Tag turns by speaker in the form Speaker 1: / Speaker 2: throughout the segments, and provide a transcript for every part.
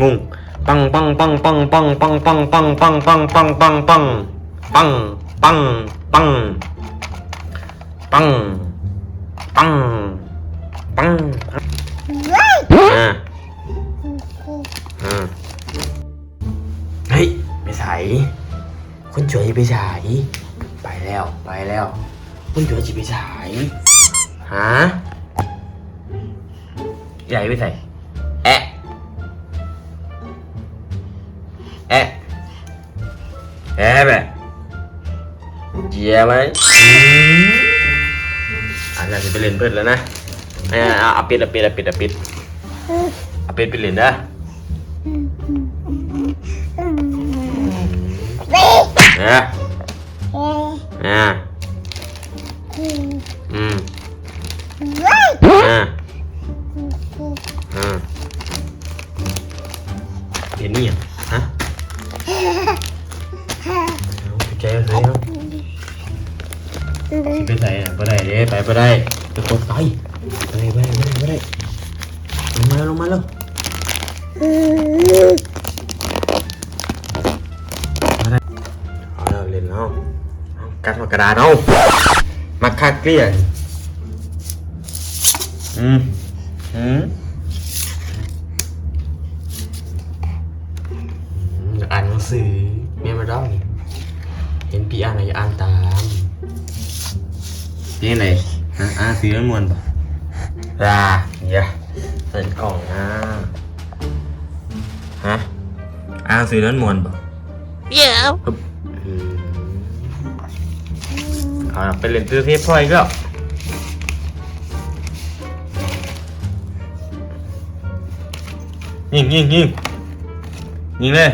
Speaker 1: งงปังปังปังปังปังปังปังปังปังปังปังปังปังปังปังปังปังปังปังอ่าอ่าเฮ้ยไม่ใส่คุณช่วยไปฉายไปแล้วไปแล้ว คุณช่วยจะไปฉายฮะใหญ่ไปใส่ แอะแบบเจียไหมอืมอะเราจะไปเล่นเพื่อนแล้วนะเอาเอาเอาปิดเอาปิดเอาปิดเอาปิดเอาปิดไปเล่นนะนะนะอืมอ่าอ่าเห็นนี่อะ ไปใส่อะไปได้เด้ไปไปได้จะตกนไปไปได้ไปได้ไปได้ไปได้ลงมาลงมาแลงมาได้เอาแล้วเล่นแล้วเอากัดมากระดาษเอามาคาเกลี้ยอืมอืมอ่านหนังสือเมียมาด้องเห็นพี่อ่านอะไรอ่านตาม พี่ไหนฮะอ่านซื้อมันมวนปะลาเนี่ยใส่กล่องนะฮะอ่านซื้อนั้นมวนปะ
Speaker 2: Yeah.
Speaker 1: ฮึบอืมเอาล่ะไปเล่นตื้อเทปพ่อยก็ยิงยิงยิงยิงเลย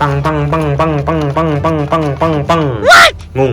Speaker 1: ปังปังปังปังปังปังปังปังปังปังงง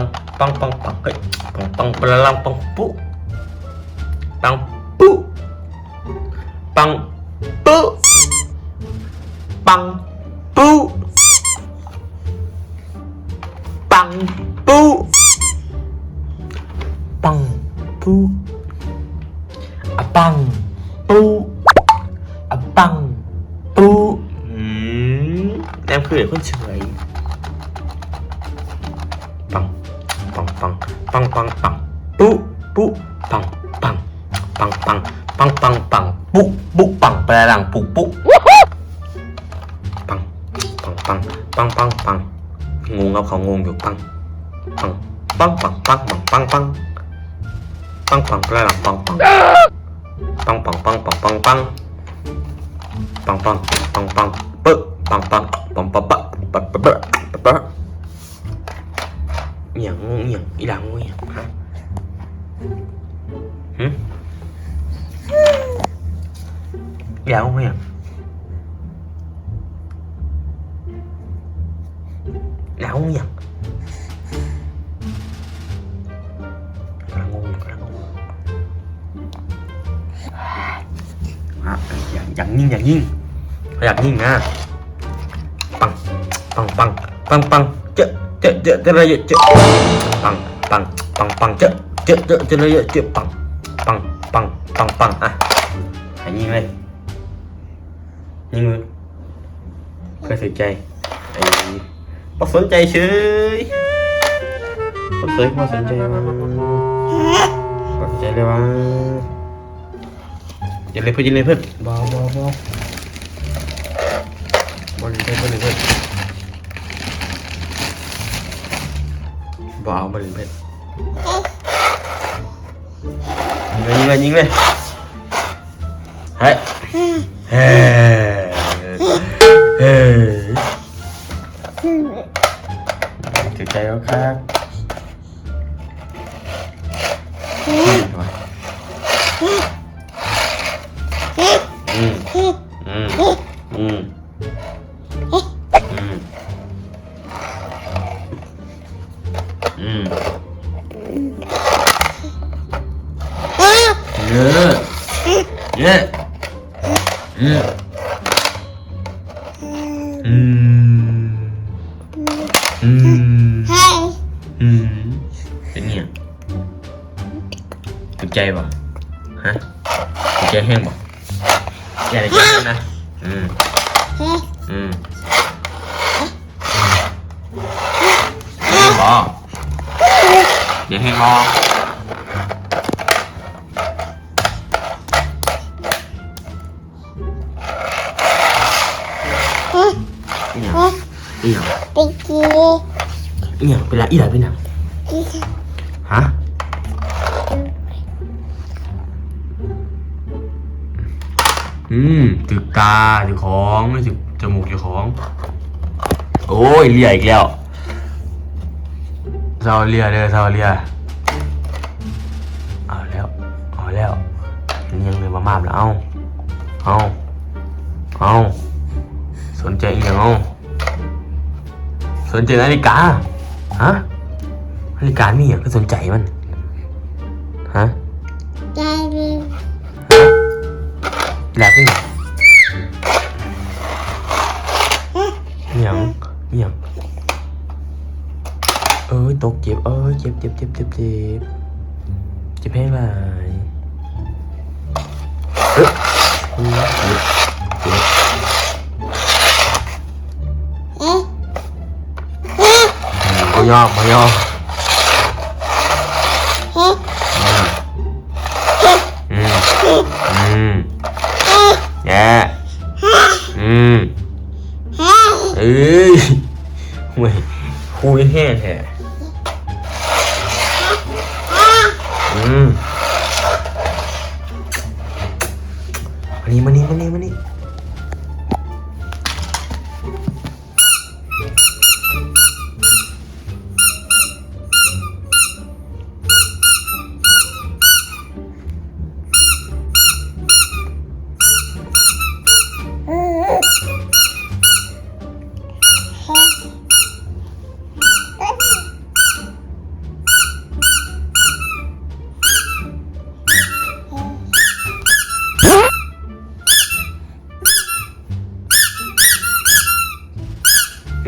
Speaker 1: ปังปังปังปังเฮ้ยปังปังเป็นไรล่างปังปุ๊ปังปุ๊ปังปุ๊ปังปุ๊ปังปุ๊ปัง แอมคือเด็กคนเฉยปังปังปังปังปังปังปุ๊ปุ๊ปังปังปังปังปังปังปังปุ๊ปุ๊ปังแปลหลังปุ๊ปุ๊ปังปังปังปังปังปังงงครับเขางงอยู่ปังปังปังปังปังปังปังปังปังปังแปลหลังปังปังปังปังปังปังปังปังปังปังปังปังเป๊ะปังปังปังปังปังปังปังปังปังปังเอียงงงเอีย ปังปังปังเจอเจอเจอเจออะไรเจอปังปังปังปังเจอเจอเจอเจออะไรเจอปังปังปังปังปังอะหายิงเลยยิงมือเคยสนใจไอ้บอกสนใจเฉยบอกสนใจบอกสนใจว่าบอกสนใจเลยว่าอย่าเลยเพื่อนอย่าเลยเพื่อนบอบอบอบอ เอาบริเลยเพชรยิงเลยยิงเลยเฮ้ยเฮ้เฮ้ถือใจเขาครับ อืมอืม
Speaker 2: ให้
Speaker 1: อืมเป็นเนี่ยถูกใจป่ะฮะถูกใจ อีหยัง
Speaker 2: ไปกิน
Speaker 1: อีหยังเป็นไรอีหยังเป็นหยัง
Speaker 2: กิน
Speaker 1: ฮะอืมถึกตาถึกของไม่ถึกจมูกถึกของ โอ้ยเลียอีกแล้วเศร้าเลียเด้อเศร้าเลียเอาแล้วเอาแล้วมันยังเลยมามาบแล้วเอาเอาเอาสนใจอีกอย่างเอา สนใจนาฬิกา ฮะ นาฬิกามีอย่างก็สนใจมัน ฮะ
Speaker 2: ใจดี
Speaker 1: แล้วเป็นไงอหย่างอหย่างเอ้ยตกเจ็บ เอ้ยเจ็บเจ็บเจ็บเจ็บเจ็บเจ็บแห้งไรเอ้ย พยอมพยอม
Speaker 2: เอ๊ะ
Speaker 1: อืมอืมแย่อืม
Speaker 2: เอ้
Speaker 1: ยเว้ยคุยแห้งแท้อืมมานี่มานี่มานี่มานี่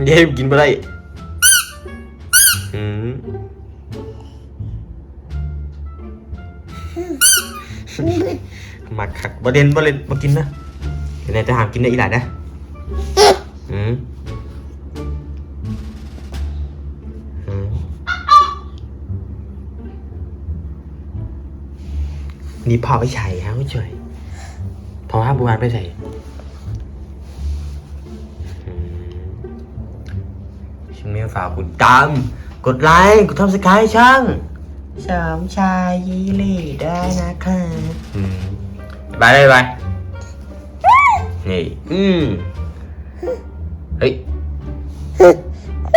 Speaker 2: เย้
Speaker 1: กินไปได้อืมมาคักประเด็นประเด็นมากินนะเดี๋ยวนายจะหามกินได้อีหลายนะอืมอืมนี่พอไปใส่ฮะไม่เฉยพอห้ามบูวานไปใส่ ช่างไม่ฝากคุณตาม กดไลค์กดทับสกายช่างสามชายยีเล่ได้นะคะอืมบายบายบายนี่ อืมเฮ้ย